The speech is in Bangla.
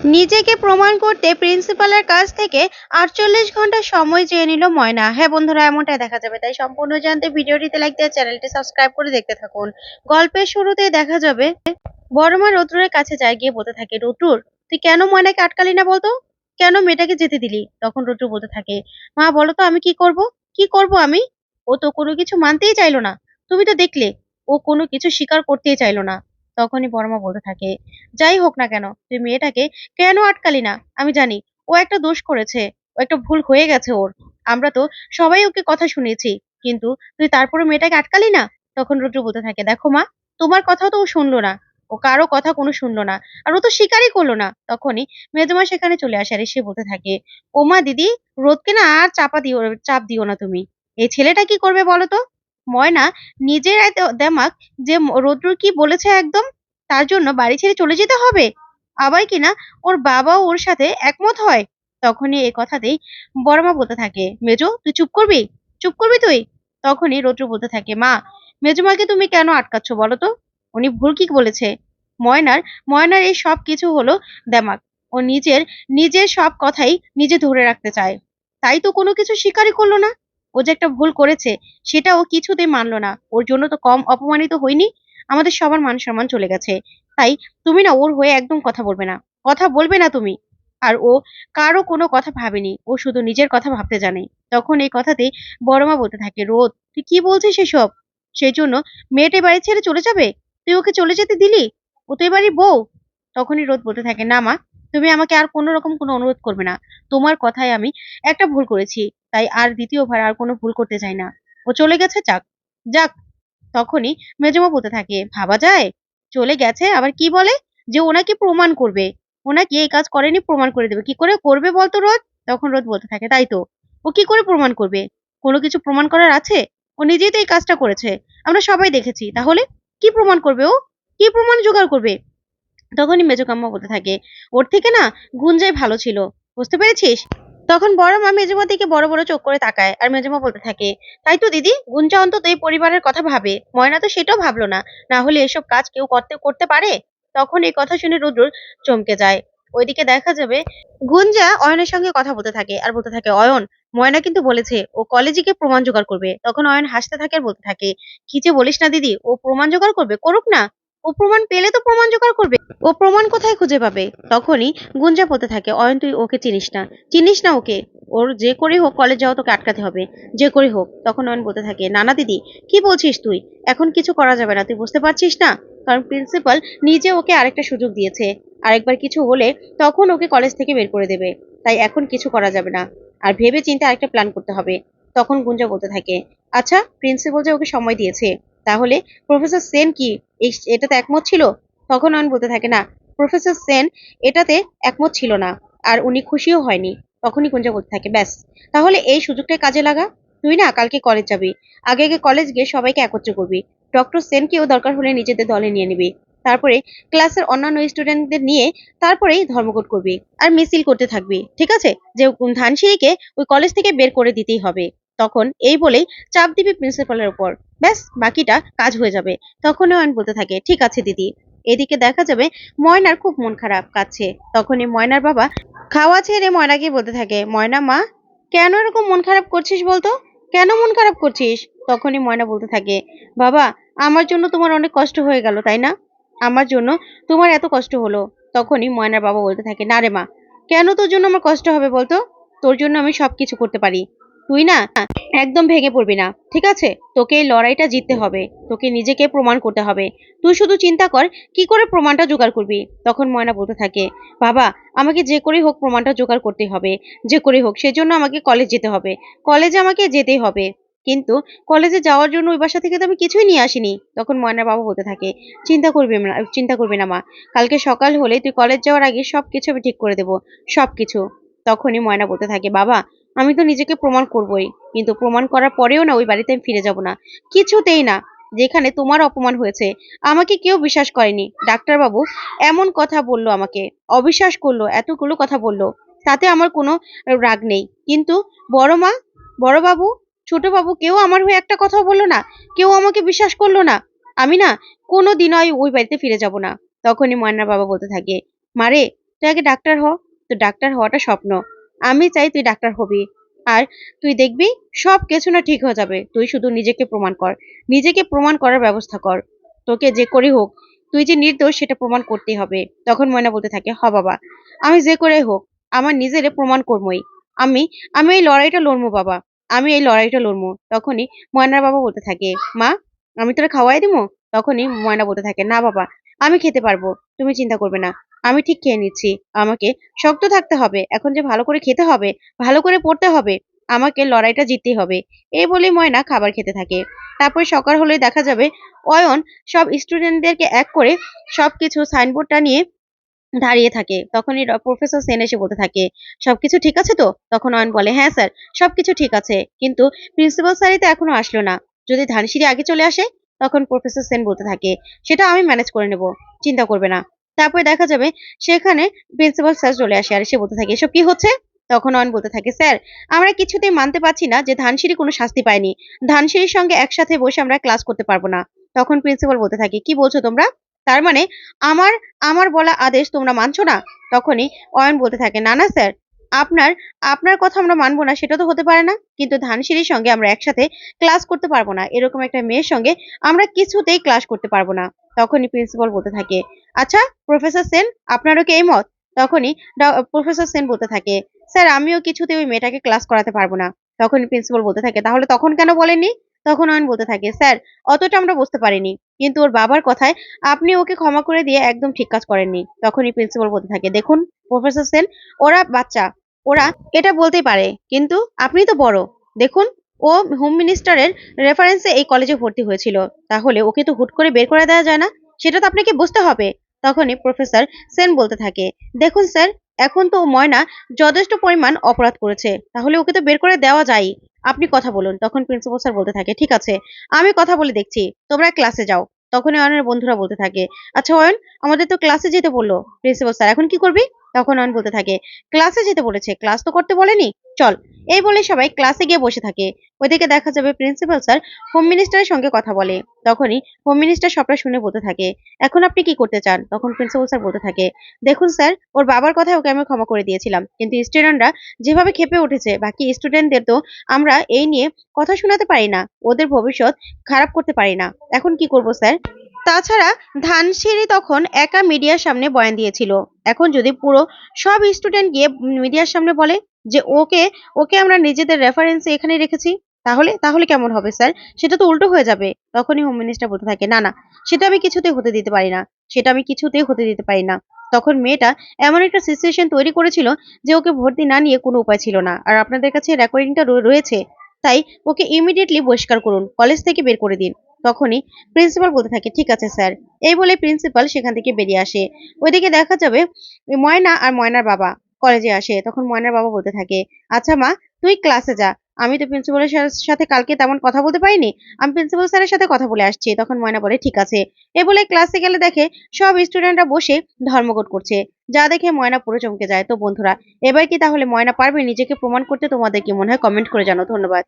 নিজেকে প্রমাণ করতে প্রিন্সিপালের কাছ থেকে আটচল্লিশ ঘণ্টা সময় চেয়ে নিল ময়না। হ্যাঁ বন্ধুরা, এমনটাই দেখা যাবে। তাই সম্পূর্ণ জানতে ভিডিওটিতে লাইক দিয়ে চ্যানেলটি সাবস্ক্রাইব করে দেখতে থাকুন। গল্পের শুরুতেই দেখা যাবে বড় মা রৌদ্রের কাছে যায় গিয়ে বলতে থাকে রৌদ্রুর তুই কেন ময়নাকে আটকালি না বলতো? কেন মেয়েটাকে যেতে দিলি? তখন রৌদ্র বলতে থাকে, মা, বলো তো আমি কি করব? কি করব আমি? ও তো কোনো কিছু মানতেই চাইলো না। তুমি তো দেখলে, ও কোনো কিছু স্বীকার করতেই চাইলো না। তখনই বড়মা বলতে থাকে, যাই হোক না কেন, তুই মেয়েটাকে কেন আটকালি না? আমি জানি, ও একটা দোষ করেছে, ও একটা ভুল হয়ে গেছে ওর। আমরা তো সবাই ওকে কথা শুনেছি, কিন্তু তুই তারপরে মেয়েটাকে আটকালি না? তখন রুদ্র বলতে থাকে, দেখো মা, তোমার কথা তো ও শুনলো না, ও কারও কথা কোনো শুনলো না, আর ও তো স্বীকারই করল না। তখনই মেজমা সেখানে চলে আসে আর এসে বলতে থাকে ও মা দিদি, রোদকে না আর চাপা দিও, চাপ দিও না তুমি, এই ছেলেটা কি করবে বলো তো? ময়না নিজের দেমাক যে রৌদ্র কি বলেছে একদম? তার জন্য বাড়ি ছেড়ে চলে যেতে হবে? আবার কিনা ওর বাবাও ওর সাথে একমত হয়? তখনই এ কথাতেই বড়মা বলতে থাকে, মেজো, তুই চুপ করবি? চুপ করবি তুই? তখনই রৌদ্র বলতে থাকে, মা, মেজমাকে তুমি কেন আটকাচ্ছ বলো তো? উনি ভুল কি বলেছে? ময়নার ময়নার এই সব কিছু হলো দেমাক। ও নিজের নিজের সব কথাই নিজে ধরে রাখতে চায়। তাই তো কোনো কিছু স্বীকারই করল না। ও যে একটা ভুল করেছে, সেটা ও কিছুতেই মানলো না। ওর জন্য তো কম অপমানিত হয়নি, আমাদের সবার মান সম্মান চলে গেছে। তাই তুমি না ওর হয়ে একদম কথা বলবে না। কথা বলবে না তুমি। আর ও কারও কোনো কথা ভাবেনি। ও শুধু নিজের কথা ভাবতে জানে। তখন এই কথাতেই বড়মা বলতে থাকে, রোদ, তুই কি বলছিস এসব? সেই জন্য মেয়েটা বাড়ি ছেড়ে চলে যাবে? তুই ওকে চলে যেতে দিলি? ও তো এবারই বউ? তখনই রোদ বলতে থাকে, না মা তুমি আমাকে আর কোনো রকম কোনো অনুরোধ করবে না। তোমার কথায় আমি একটা ভুল করেছি, তাই আর দ্বিতীয়বার আর কোনো ভুল করতে চাই না। ও চলে গেছে, যাক যাক, তখনই মেজমা বলতে থাকে, ভাবা যায়? চলে গেছে? আবার কি বলে? যে ওনাকে প্রমাণ করবে। ওনাকে এই কাজ করেনি, প্রমাণ করে দেবে। কি করে করবে বলতো রোদ তখন রোদ বলতে থাকে, তাই তো। ও কি করে প্রমাণ করবে? কোনো কিছু প্রমাণ করার আছে? ও নিজেই তো এই কাজটা করেছে। আমরা সবাই দেখেছি। তাহলে কি প্রমাণ করবে ও? কি প্রমাণ জোগাড় করবে? তখনই মেজকাম্মা বলতে থাকে, ওর থেকে না গুঞ্জাই ভালো ছিল, বুঝতে পেরেছিস? তখন বড় মা মেজমা দিকে বড় বড় চোখ করে তাকায় আর মেজমা বলতে থাকে, তাই তো দিদি, গুঞ্জা অন্তত এই পরিবারের কথা ভাবে, ময়না তো সেটাও ভাবলো না না হলে এসব কাজ কেউ করতে করতে পারে? তখন এই কথা শুনে রুদ্র চমকে যায়, ওইদিকে দেখা যাবে গুঞ্জা অয়নের সঙ্গে কথা বলতে থাকে আর বলতে থাকে, অয়ন, ময়না কিন্তু বলেছে ও কলেজে গিয়ে প্রমাণ জোগাড় করবে। তখন অয়ন হাসতে থাকে আর বলতে থাকে, কি যে বলিস না দিদি, ও প্রমাণ জোগাড় করবে, করুক না। ও প্রমাণ পেলে তো প্রমাণ জোগাড় করবে। ও প্রমাণ কোথায় খুঁজে পাবে? তখনই গুঞ্জা বলতে থাকে। অয়ন, তুই ওকে চিনিস না? চিনিস না ওকে? ওর যে করে হোক, কলেজ যাওয়া তোকে আটকাতে হবে। যে করে হোক, তখন অয়ন বলতে থাকে, নানা দিদি, কি বলছিস তুই? এখন কিছু করা যাবে না। তুই বুঝতে পারছিস না? কারণ প্রিন্সিপাল নিজে ওকে আরেকটা সুযোগ দিয়েছে। আরেকবার কিছু হলে তখন ওকে কলেজ থেকে বের করে দেবে। তাই এখন কিছু করা যাবে না। আর ভেবে চিন্তে আরেকটা প্ল্যান করতে হবে। তখন গুঞ্জা বলতে থাকে আচ্ছা প্রিন্সিপাল যে ওকে সময় দিয়েছে তাহলে প্রফেসর সেন কি? এটাতে একমত ছিল? তখন অয়ন বলতে থাকে, না, প্রফেসর সেন এটাতে একমত ছিল না, আর উনি খুশিও হয়নি। তখনই গুঞ্জা বলতে থাকে, ব্যাস, তাহলে এই সুযোগটা কাজে লাগা? তুই না কালকে কলেজ যাবি, আগে আগে কলেজ গিয়ে সবাইকে একত্র করবি। ডক্টর সেনকেও দরকার হলে নিজেদের দলে নিয়ে নিবি। তারপরে ক্লাসের অন্যান্য স্টুডেন্টদের নিয়ে তারপরেই ধর্মঘট করবি, আর মিছিল করতে থাকবি, ঠিক আছে? যে ধানসিঁড়িকে ওই কলেজ থেকে বের করে দিতেই হবে। তখন এই বলেই চাপ দিবি প্রিন্সিপালের উপর। ব্যাস, বাকিটা কাজ হয়ে যাবে। তখন অয়ন বলতে থাকে, ঠিক আছে, দিদি। এদিকে দেখা যাবে ময়নার খুব মন খারাপ কাছে। তখনই ময়নার বাবা, খাওয়া ছেড়ে ময়নাকে বলতে থাকে, ময়না মা, কেন এরকম মন খারাপ করছিস বলতো? কেন মন খারাপ করছিস? তখনই ময়না বলতে থাকে, বাবা, আমার জন্য তোমার অনেক কষ্ট হয়ে গেল, তাই না? আমার জন্য তোমার এত কষ্ট হলো। তখনই ময়নার বাবা বলতে থাকে, না রে মা, কেন তোর জন্য আমার কষ্ট হবে বলতো? তোর জন্য আমি সবকিছু করতে পারি। তুই না একদম ভেঙে পড়বি না, ঠিক আছে? তোকে এই লড়াইটা জিততে হবে, তোকে নিজেকে প্রমাণ করতে হবে। তুই শুধু চিন্তা কর, কি করে প্রমাণটা জোগাড় করবি? তখন ময়না বলতে থাকে, বাবা, আমাকে যে করেই হোক প্রমাণটা জোগাড় করতে হবে, যে করে হোক, সেজন্য আমাকে কলেজ যেতে হবে। কলেজে আমাকে যেতেই হবে। কিন্তু কলেজে যাওয়ার জন্য ওই বাসা থেকে তো আমি কিছুই নিয়ে আসিনি। তখন ময়নার বাবা বলতে থাকে, চিন্তা করবি না, চিন্তা করবি না মা, কালকে সকাল হলে তুই কলেজ যাওয়ার আগে সব কিছু আমি ঠিক করে দেবো সব কিছু তখনই ময়না বলতে থাকে, বাবা আমি তো নিজেকে প্রমাণ করবই, কিন্তু প্রমাণ করার পরেও না ওই বাড়িতে আমি ফিরে যাব না। কিছুতেই না, যেখানে তোমার অপমান হয়েছে, আমাকে কেউ বিশ্বাস করেনি। ডাক্তারবাবু এমন কথা বলল আমাকে, অবিশ্বাস করল, এতগুলো কথা বলল, তাতে আমার কোনো রাগ নেই। কিন্তু বড় মা বড় বাবু ছোট বাবু কেউ আমার হয়ে একটা কথাও বলল না, কেউ আমাকে বিশ্বাস করল না। আমি না কোনো দিন ওই বাড়িতে ফিরে যাব না, তখনই ময়নার বাবা বলতে থাকে মারে তুই আগে ডাক্তার হ। তো ডাক্তার হওয়াটা স্বপ্ন। আমি চাই তুই ডাক্তার হবি। আর তুই দেখবি সব কিছু না ঠিক হয়ে যাবে। তুই শুধু নিজেকে প্রমাণ কর। নিজেকে প্রমাণ করার ব্যবস্থা কর। তোকে যে করেই হোক, তুই যে নির্দোষ সেটা প্রমাণ করতেই হবে। তখন ময়না বলতে থাকে, হ বাবা, আমি যে করে হোক, আমার নিজের প্রমাণ করবই আমি আমি এই লড়াইটা লড়বো বাবা, আমি এই লড়াইটা লড়বো তখনই ময়নার বাবা বলতে থাকে, মা, আমি তোরা খাওয়াই দিবো তখনই ময়না বলতে থাকে, না বাবা, আমি খেতে পারব, তুমি চিন্তা করবে না। আমি ঠিক খেয়ে নিচ্ছি। আমাকে শক্ত থাকতে হবে। এখন যে ভালো করে খেতে হবে, ভালো করে পড়তে হবে, আমাকে লড়াইটা জিততেই হবে। এই বলে ময়না খাবার খেতে থাকে। তারপর সকাল হলে দেখা যাবে অয়ন সব স্টুডেন্টদেরকে এক করে সবকিছু সাইনবোর্ডটা নিয়ে দাঁড়িয়ে থাকে। তখনই প্রফেসর সেন এসে বলতে থাকে, সবকিছু ঠিক আছে তো? তখন অয়ন বলে হ্যাঁ স্যার সবকিছু ঠিক আছে। কিন্তু প্রিন্সিপাল স্যারই তো এখনও আসলো না। যদি ধানসিঁড়ি আগে চলে আসে? তখন প্রফেসর সেন বলতে থাকে, সেটা আমি ম্যানেজ করে নেব। চিন্তা করবে না। তারপরে দেখা যাবে সেখানে প্রিন্সিপাল স্যার চলে আসে আর সে বলতে থাকে, এসব কি হচ্ছে? তখন অয়ন বলতে থাকে, স্যার, আমরা কিছুতেই মানতে পারছি না যে ধানসিঁড়ি কোনো শাস্তি পায়নি। ধানসিঁড়ির সঙ্গে একসাথে বসে আমরা ক্লাস করতে পারব না। তখন প্রিন্সিপাল বলতে থাকে, কি বলছো তোমরা? তার মানে আমার আমার বলা আদেশ তোমরা মানছো না? তখনই অয়ন বলতে থাকে, না না, স্যার আপনার আপনার কথা আমরা মানবো না, সেটা তো হতে পারে না। কিন্তু ধানসিঁড়ির সঙ্গে আমরা একসাথে ক্লাস করতে পারব না। এরকম একটা মেয়ের সঙ্গে আমরা কিছুতেই ক্লাস করতে পারব না। তখনই প্রিন্সিপাল বলতে থাকে আচ্ছা প্রফেসর সেন, আপনারও কি এই মত? তখনই প্রফেসর সেন বলতে থাকে, স্যার, আমিও কিছুতে ওই মেয়েটাকে ক্লাস করাতে পারব না। তখনই প্রিন্সিপাল বলতে থাকে, তাহলে তখন কেন বলেননি? তখন অয়ন বলতে থাকে, স্যার, অতটা আমরা বুঝতে পারিনি। কিন্তু ওর বাবার কথায় আপনি ওকে ক্ষমা করে দিয়ে একদম ঠিক কাজ করেননি। তখনই প্রিন্সিপাল বলতে থাকে, দেখুন প্রফেসর সেন, ওরা বাচ্চা ওরা এটা বলতেই পারে। কিন্তু আপনি তো বড়। দেখুন, ও হোম মিনিস্টারের রেফারেন্সে এই কলেজে ভর্তি হয়েছিল। তাহলে ওকে তো হুট করে বের করে দেওয়া যায় না? সেটা তো আপনাকে বুঝতে হবে। তখনই প্রফেসর সেন বলতে থাকে, দেখুন স্যার এখন তো ময়না যথেষ্ট পরিমাণ অপরাধ করেছে। তাহলে ওকে তো বের করে দেওয়া যায়। আপনি কথা বলুন। তখন প্রিন্সিপাল স্যার বলতে থাকে, ঠিক আছে, আমি কথা বলে দেখছি। তোমরা ক্লাসে যাও। তখন অয়নের বন্ধুরা বলতে থাকে আচ্ছা অয়ন, আমাদের তো ক্লাসে যেতে বলল। প্রিন্সিপাল স্যার এখন কি করবি? তখন অয়ন বলতে থাকে ক্লাসে যেতে বলেছে ক্লাস তো করতে বলেনি? চল। এই বলে সবাই ক্লাসে গিয়ে বসে থাকে। ওইদিকে দেখা যাবে প্রিন্সিপাল স্যার হোম মিনিস্টারের সঙ্গে কথা বলে। তখনই হোম মিনিস্টার সবটা শুনে বলতে থাকে, এখন আপনি কি করতে চান? তখন প্রিন্সিপাল স্যার বলতে থাকে, দেখুন স্যার ওর বাবার কথায় ওকে আমি ক্ষমা করে দিয়েছিলাম, কিন্তু স্টুডেন্টরা যেভাবে খেপে উঠেছে, বাকি স্টুডেন্টদের তো আমরা এই নিয়ে কথা শোনাতে পারি না। ওদের ভবিষ্যৎ খারাপ করতে পারি না। এখন কি করব স্যার তাছাড়া ধানসিঁড়ি তখন একা মিডিয়ার সামনে বয়ান দিয়েছিল। এখন যদি পুরো সব স্টুডেন্ট গিয়ে মিডিয়ার সামনে বলে যে ওকে ওকে আমরা নিজেদের রেফারেন্সে এখানে রেখেছি, তাহলে তাহলে কেমন হবে স্যার সেটা তো উল্টো হয়ে যাবে। তখনই হোম মিনিস্টার বলতে থাকে, না না, সেটা আমি কিছুতেই হতে দিতে পারি না। সেটা আমি কিছুতেই হতে দিতে পারি না। তখন মেয়েটা এমন একটা সিচুয়েশন তৈরি করেছিল যে ওকে ভর্তি না নিয়ে কোনো উপায় ছিল না। আর আপনাদের কাছে রেকর্ডিংটা রয়েছে, তাই ওকে ইমিডিয়েটলি বহিষ্কার করুন কলেজ থেকে বের করে দিন। তখনই প্রিন্সিপাল বলতে থাকে, ঠিক আছে স্যার এই বলে প্রিন্সিপাল সেখান থেকে বেরিয়ে আসে। ওইদিকে দেখা যাবে ময়না আর ময়নার বাবা কলেজে আসে। তখন ময়নার বাবা বলতে থাকে আচ্ছা মা, তুই ক্লাসে যা। আমি তো প্রিন্সিপালের সাথে কালকে তেমন কথা বলতে পারিনি। আমি প্রিন্সিপাল স্যারের সাথে কথা বলে আসছি। তখন ময়না বলে, ঠিক আছে। এ বলে ক্লাসে গেলে দেখে সব স্টুডেন্টরা বসে ধর্মঘট করছে। যা দেখে ময়না পুরো চমকে যায়। তো বন্ধুরা, এবার কি তাহলে ময়না পারবে নিজেকে প্রমাণ করতে? তোমাদের কি মনে হয়? কমেন্ট করে জানো ধন্যবাদ।